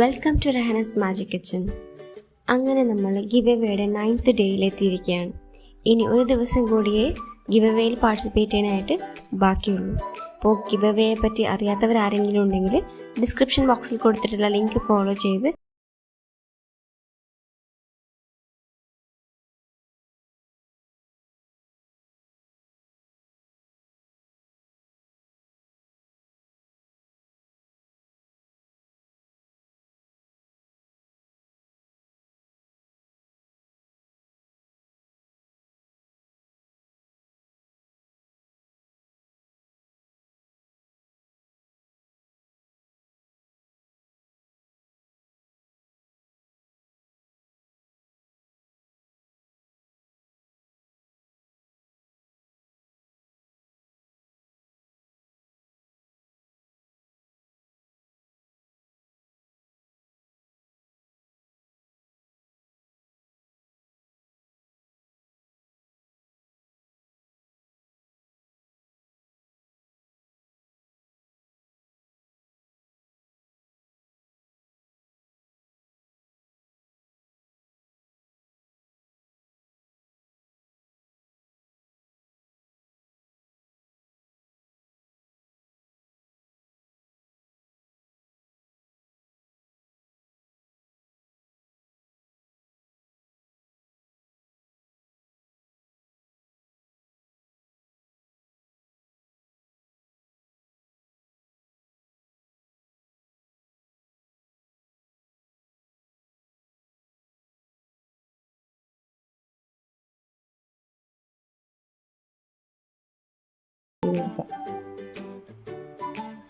Welcome to റഹനസ് magic kitchen അങ്ങനെ നമ്മൾ ഗിവ് എവേയുടെ നയൻത്ത് ഡേയിലെത്തിയിരിക്കുകയാണ് ഇനി ഒരു ദിവസം കൂടിയേ ഗിവ് എവേയിൽ പാർട്ടിസിപ്പേറ്റ് ചെയ്യാനായിട്ട് ബാക്കിയുള്ളൂ. അപ്പോൾ ഗിവ് എവേയെ പറ്റി അറിയാത്തവരാരെങ്കിലും ഉണ്ടെങ്കിൽ ഡിസ്ക്രിപ്ഷൻ ബോക്സിൽ കൊടുത്തിട്ടുള്ള ലിങ്ക് ഫോളോ ചെയ്ത്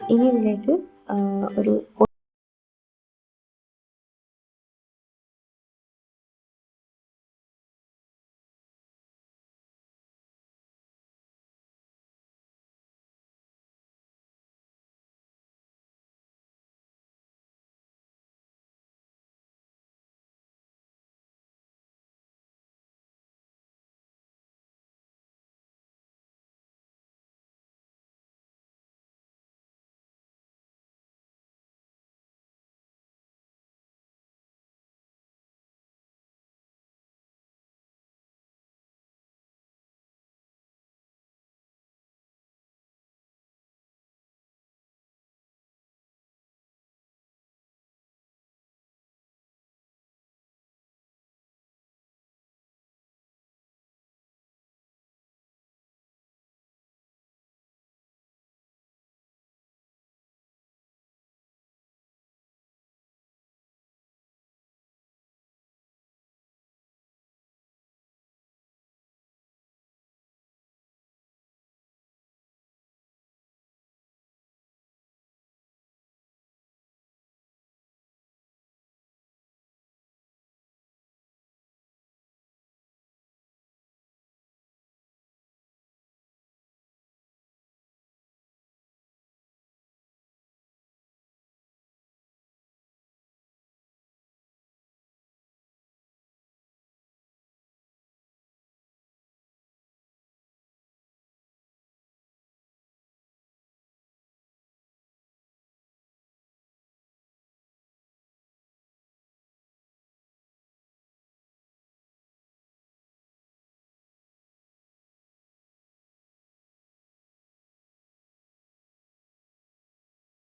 ഇനി ഇതിലേക്ക് ഒരു